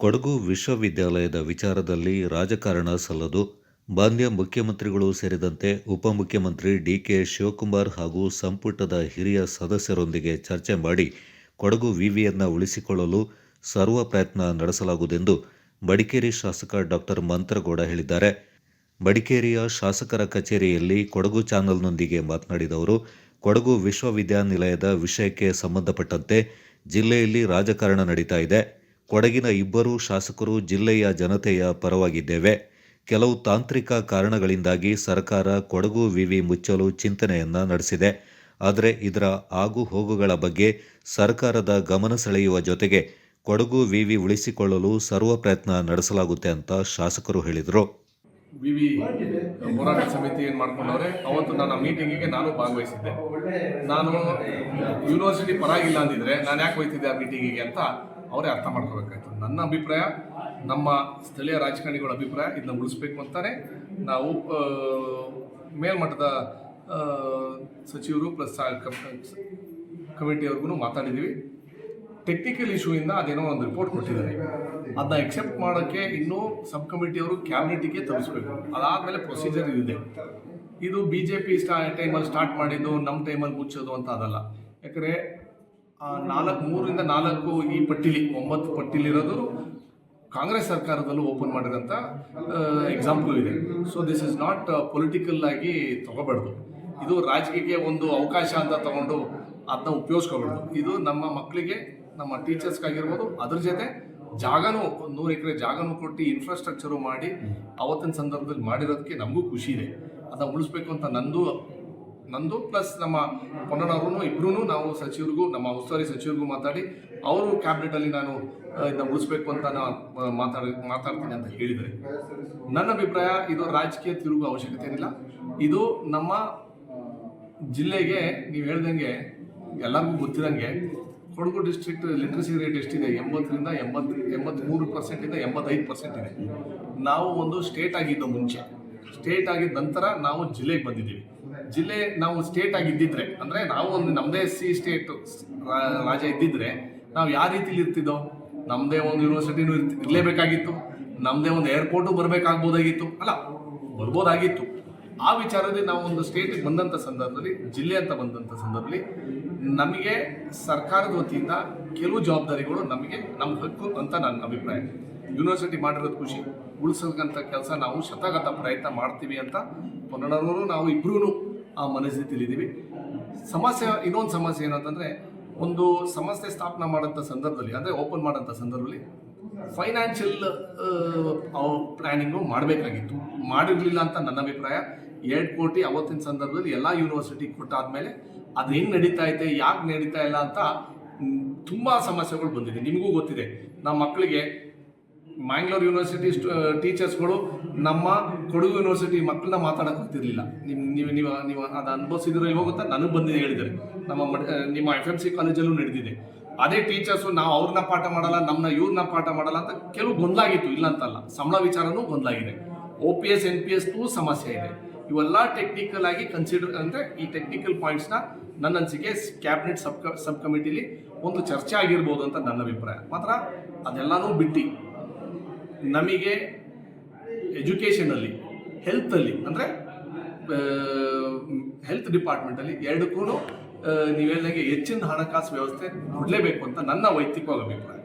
ಕೊಡಗು ವಿಶ್ವವಿದ್ಯಾಲಯದ ವಿಚಾರದಲ್ಲಿ ರಾಜಕಾರಣ ಸಲ್ಲದು. ಮಾನ್ಯ ಮುಖ್ಯಮಂತ್ರಿಗಳು ಸೇರಿದಂತೆ ಉಪಮುಖ್ಯಮಂತ್ರಿ ಡಿಕೆ ಶಿವಕುಮಾರ್ ಹಾಗೂ ಸಂಪುಟದ ಹಿರಿಯ ಸದಸ್ಯರೊಂದಿಗೆ ಚರ್ಚೆ ಮಾಡಿ ಕೊಡಗು ವಿವಿಯನ್ನು ಉಳಿಸಿಕೊಳ್ಳಲು ಸರ್ವ ಪ್ರಯತ್ನ ನಡೆಸಲಾಗುವುದೆಂದು ಬಡಿಕೇರಿ ಶಾಸಕ ಡಾಕ್ಟರ್ ಮಂತ್ರಗೌಡ ಹೇಳಿದ್ದಾರೆ. ಬಡಿಕೇರಿಯ ಶಾಸಕರ ಕಚೇರಿಯಲ್ಲಿ ಕೊಡಗು ಚಾನೆಲ್ನೊಂದಿಗೆ ಮಾತನಾಡಿದ ಅವರು ಕೊಡಗು ವಿಶ್ವವಿದ್ಯಾನಿಲಯದ ವಿಷಯಕ್ಕೆ ಸಂಬಂಧಪಟ್ಟಂತೆ ಜಿಲ್ಲೆಯಲ್ಲಿ ರಾಜಕಾರಣ ನಡೀತಾ ಇದೆ. ಕೊಡಗಿನ ಇಬ್ಬರು ಶಾಸಕರು ಜಿಲ್ಲೆಯ ಜನತೆಯ ಪರವಾಗಿದ್ದೇವೆ. ಕೆಲವು ತಾಂತ್ರಿಕ ಕಾರಣಗಳಿಂದಾಗಿ ಸರ್ಕಾರ ಕೊಡಗು ವಿವಿ ಮುಚ್ಚಲು ಚಿಂತನೆಯನ್ನ ನಡೆಸಿದೆ. ಆದರೆ ಇದರ ಆಗು ಹೋಗುಗಳ ಬಗ್ಗೆ ಸರ್ಕಾರದ ಗಮನ ಸೆಳೆಯುವ ಜೊತೆಗೆ ಕೊಡಗು ವಿವಿ ಉಳಿಸಿಕೊಳ್ಳಲು ಸರ್ವ ಪ್ರಯತ್ನ ನಡೆಸಲಾಗುತ್ತೆ ಅಂತ ಶಾಸಕರು ಹೇಳಿದರು. ವಿವಿ ಹೋರಾಟ ಸಮಿತಿ ಏನು ಮಾಡ್ಕೊಂಡವ್ರೆ, ಅವತ್ತು ನನ್ನ ಮೀಟಿಂಗಿಗೆ ನಾನು ಭಾಗವಹಿಸಿದ್ದೆ. ನಾನು ಯೂನಿವರ್ಸಿಟಿ ಪರಾಗಿಲ್ಲ ಅಂದಿದ್ರೆ ನಾನು ಯಾಕೆ ಹೋಯ್ತಿದ್ದೆ ಆ ಮೀಟಿಂಗಿಗೆ ಅಂತ ಅವರೇ ಅರ್ಥ ಮಾಡ್ಕೋಬೇಕಾಯ್ತು. ನನ್ನ ಅಭಿಪ್ರಾಯ, ನಮ್ಮ ಸ್ಥಳೀಯ ರಾಜಕಾರಣಿಗಳ ಅಭಿಪ್ರಾಯ ಇದನ್ನ ಉಳಿಸ್ಬೇಕು ಅಂತಾನೆ ನಾವು ಮೇಲ್ಮಟ್ಟದ ಸಚಿವರು ಪ್ಲಸ್ ಕಮಿಟಿಯವ್ರಿಗೂ ಮಾತಾಡಿದ್ದೀವಿ ಟೆಕ್ನಿಕಲ್ ಇಶ್ಯೂಯಿಂದ ಅದೇನೋ ಒಂದು ರಿಪೋರ್ಟ್ ಕೊಟ್ಟಿದ್ದಾರೆ. ಅದನ್ನ ಎಕ್ಸೆಪ್ಟ್ ಮಾಡೋಕ್ಕೆ ಇನ್ನೂ ಸಬ್ ಕಮಿಟಿಯವರು ಕ್ಯಾಬಿನೆಟಿಗೆ ತರಿಸ್ಬೇಕು. ಅದಾದಮೇಲೆ ಪ್ರೊಸೀಜರ್ ಇದೆ. ಇದು ಬಿ ಜೆ ಪಿ ಸ್ಟಾ ಟೈಮಲ್ಲಿ ಸ್ಟಾರ್ಟ್ ಮಾಡಿದ್ದು ನಮ್ಮ ಟೈಮಲ್ಲಿ ಮುಚ್ಚೋದು ಅಂತ ಅದಲ್ಲ. ಯಾಕಂದರೆ ನಾಲ್ಕು ಮೂರಿಂದ ನಾಲ್ಕು ಈ ಪಟ್ಟಿಲಿ, ಒಂಬತ್ತು ಪಟ್ಟಿಲಿರೋದು ಕಾಂಗ್ರೆಸ್ ಸರ್ಕಾರದಲ್ಲೂ ಓಪನ್ ಮಾಡಿದಂಥ ಎಕ್ಸಾಂಪಲ್ ಇದೆ. So this is not political ಆಗಿ ತಗೋಬಾರ್ದು. ಇದು ರಾಜಕೀಯಕ್ಕೆ ಒಂದು ಅವಕಾಶ ಅಂತ ತಗೊಂಡು ಅದನ್ನ ಉಪಯೋಗಿಸ್ಕೋಬಾರ್ದು. ಇದು ನಮ್ಮ ಮಕ್ಕಳಿಗೆ, ನಮ್ಮ ಟೀಚರ್ಸ್ಗಾಗಿರ್ಬೋದು ಅದ್ರ ಜೊತೆ ಜಾಗನೂ, ನೂರು ಎಕರೆ ಜಾಗನೂ ಕೊಟ್ಟು ಇನ್ಫ್ರಾಸ್ಟ್ರಕ್ಚರು ಮಾಡಿ, ಅವತ್ತಿನ ಸಂದರ್ಭದಲ್ಲಿ ಮಾಡಿರೋದಕ್ಕೆ ನಮಗೂ ಖುಷಿ ಇದೆ. ಅದನ್ನ ಉಳಿಸ್ಬೇಕು ಅಂತ ನಂದು ನಂದು ಪ್ಲಸ್ ನಮ್ಮ ಪೊನ್ನನವರು ಇಬ್ರು ನಾವು ಸಚಿವರಿಗೂ ನಮ್ಮ ಉಸ್ತುವಾರಿ ಸಚಿವರಿಗೂ ಮಾತಾಡಿ ಅವರು ಕ್ಯಾಬಿನೆಟಲ್ಲಿ ನಾನು ಆ, ಇದನ್ನ ಉಳಿಸ್ಬೇಕು ಅಂತ ನಾನು ಮಾತಾಡ ಮಾತಾಡ್ತೀನಿ ಅಂತ ಹೇಳಿದರೆ ನನ್ನ ಅಭಿಪ್ರಾಯ ಇದು ರಾಜಕೀಯ ತಿರುಗುವ ಅವಶ್ಯಕತೆ ಏನಿಲ್ಲ. ಇದು ನಮ್ಮ ಜಿಲ್ಲೆಗೆ ನೀವು ಹೇಳ್ದಂಗೆ ಎಲ್ಲರಿಗೂ ಗೊತ್ತಿದಂಗೆ ಕೊಡಗು ಡಿಸ್ಟ್ರಿಕ್ಟ್ ಲಿಟ್ರಸಿ ರೇಟ್ ಎಷ್ಟಿದೆ? ಎಂಬತ್ತರಿಂದ ಎಂಬತ್ತು ಎಂಬತ್ತ್ಮೂರು ಪರ್ಸೆಂಟಿಂದ ಎಂಬತ್ತೈದು ಪರ್ಸೆಂಟ್ ಇದೆ. ನಾವು ಒಂದು ಸ್ಟೇಟ್ ಆಗಿದ್ದು ಮುಂಚೆ. ಸ್ಟೇಟ್ ಆಗಿದ ನಂತರ ನಾವು ಜಿಲ್ಲೆಗೆ ಬಂದಿದ್ದೀವಿ. ಜಿಲ್ಲೆ ನಾವು ಸ್ಟೇಟ್ ಆಗಿದ್ದಿದ್ರೆ, ಅಂದರೆ ನಾವು ಒಂದು ನಮ್ಮದೇ ಸಿ ಸ್ಟೇಟ್ ರಾಜ ಇದ್ದಿದ್ರೆ ನಾವು ಯಾವ ರೀತಿಲಿ ಇರ್ತಿದ್ದೋ ನಮ್ಮದೇ ಒಂದು ಯೂನಿವರ್ಸಿಟಿನೂ ಇರ್ತಿ, ಇರಲೇಬೇಕಾಗಿತ್ತು. ನಮ್ಮದೇ ಒಂದು ಏರ್ಪೋರ್ಟು ಬರಬೇಕಾಗ್ಬೋದಾಗಿತ್ತು. ಅಲ್ಲ, ಬರ್ಬೋದಾಗಿತ್ತು. ಆ ವಿಚಾರದಲ್ಲಿ ನಾವು ಒಂದು ಸ್ಟೇಟಿಗೆ ಬಂದಂಥ ಸಂದರ್ಭದಲ್ಲಿ, ಜಿಲ್ಲೆ ಅಂತ ಬಂದಂಥ ಸಂದರ್ಭದಲ್ಲಿ ನಮಗೆ ಸರ್ಕಾರದ ವತಿಯಿಂದ ಕೆಲವು ಜವಾಬ್ದಾರಿಗಳು ನಮಗೆ ನಮ್ಮ ಹಕ್ಕು ಅಂತ ನನ್ನ ಅಭಿಪ್ರಾಯ. ಯೂನಿವರ್ಸಿಟಿ ಮಾಡಿರೋದು ಖುಷಿ. ಉಳಿಸೋಕ್ಕಂಥ ಕೆಲಸ ನಾವು ಶತಗತ ಪ್ರಯತ್ನ ಮಾಡ್ತೀವಿ ಅಂತ ಪೊನ್ನಡವರು ನಾವು ಇಬ್ಬರೂ ಆ ಮನಸ್ಥಿತಿಲಿದ್ದೀವಿ ಸಮಸ್ಯೆ, ಇನ್ನೊಂದು ಸಮಸ್ಯೆ ಏನಂತಂದರೆ ಒಂದು ಸಂಸ್ಥೆ ಸ್ಥಾಪನೆ ಮಾಡೋಂಥ ಸಂದರ್ಭದಲ್ಲಿ, ಅಂದರೆ ಓಪನ್ ಮಾಡೋಂಥ ಸಂದರ್ಭದಲ್ಲಿ ಫೈನಾನ್ಷಿಯಲ್ ಪ್ಲ್ಯಾನಿಂಗು ಮಾಡಬೇಕಾಗಿತ್ತು. ಮಾಡಿರಲಿಲ್ಲ ಅಂತ ನನ್ನ ಅಭಿಪ್ರಾಯ. ಎರಡು ಕೋಟಿ ಅವತ್ತಿನ ಸಂದರ್ಭದಲ್ಲಿ ಎಲ್ಲ ಯೂನಿವರ್ಸಿಟಿ ಕೊಟ್ಟಾದ್ಮೇಲೆ ಅದು ಹೆಂಗೆ ನಡೀತಾ ಐತೆ, ಯಾಕೆ ನಡೀತಾ ಇಲ್ಲ ಅಂತ ತುಂಬ ಸಮಸ್ಯೆಗಳು ಬಂದಿದೆ. ನಿಮಗೂ ಗೊತ್ತಿದೆ. ನಮ್ಮ ಮಕ್ಕಳಿಗೆ ಮ್ಯಾಂಗ್ಳೂರ್ ಯೂನಿವರ್ಸಿಟಿ ಟೀಚರ್ಸ್ಗಳು ನಮ್ಮ ಕೊಡಗು ಯೂನಿವರ್ಸಿಟಿ ಮಕ್ಕಳನ್ನ ಮಾತಾಡಕ್ಕೆ ಗೊತ್ತಿರಲಿಲ್ಲ ನಿಮ್, ನೀವು ನೀವು ನೀವು ಅದು ಅನುಭವಿಸಿದ್ರೆ ಇವಾಗ ಗೊತ್ತಾ? ನನಗೆ ಬಂದಿದೆ ಹೇಳಿದ್ದಾರೆ. ನಮ್ಮ ನಿಮ್ಮ ಎಫ್ ಎಂ ಸಿ ಕಾಲೇಜಲ್ಲೂ ನಡೆದಿದೆ ಅದೇ ಟೀಚರ್ಸು ನಾವು ಅವ್ರನ್ನ ಪಾಠ ಮಾಡಲ್ಲ ನಮ್ಮನ್ನ ಇವ್ರನ್ನ ಪಾಠ ಮಾಡಲ್ಲ ಅಂತ ಕೆಲವು ಗೊಂದಲಾಗಿತ್ತು. ಇಲ್ಲ ಅಂತಲ್ಲ ಸಂಬಳ ವಿಚಾರನೂ ಗೊಂದಲಾಗಿದೆ. O P S N P S ಸಮಸ್ಯೆ ಇದೆ. ಇವೆಲ್ಲ ಟೆಕ್ನಿಕಲ್ ಆಗಿ ಕನ್ಸಿಡರ್ ಅಂದರೆ ಈ ಟೆಕ್ನಿಕಲ್ ಪಾಯಿಂಟ್ಸ್ನ ನನ್ನ ಅನಿಸಿಕೆ ಕ್ಯಾಬಿನೆಟ್ ಸಬ್ ಸಬ್ ಕಮಿಟಿಲಿ ಒಂದು ಚರ್ಚೆ ಆಗಿರ್ಬೋದು ಅಂತ ನನ್ನ ಅಭಿಪ್ರಾಯ. ಮಾತ್ರ ಅದೆಲ್ಲನೂ ಬಿಟ್ಟು. ನಮಗೆ ಎಜುಕೇಷನಲ್ಲಿ ಹೆಲ್ತಲ್ಲಿ ಅಂದರೆ ಹೆಲ್ತ್ ಡಿಪಾರ್ಟ್ಮೆಂಟಲ್ಲಿ ಎರಡಕ್ಕೂ ನೀವು ಹೇಳಿದಂಗೆ ಹೆಚ್ಚಿನ ಹಣಕಾಸು ವ್ಯವಸ್ಥೆ ನೋಡಲೇಬೇಕು ಅಂತ ನನ್ನ ವೈಯಕ್ತಿಕವಾಗಿ ಅಭಿಪ್ರಾಯ.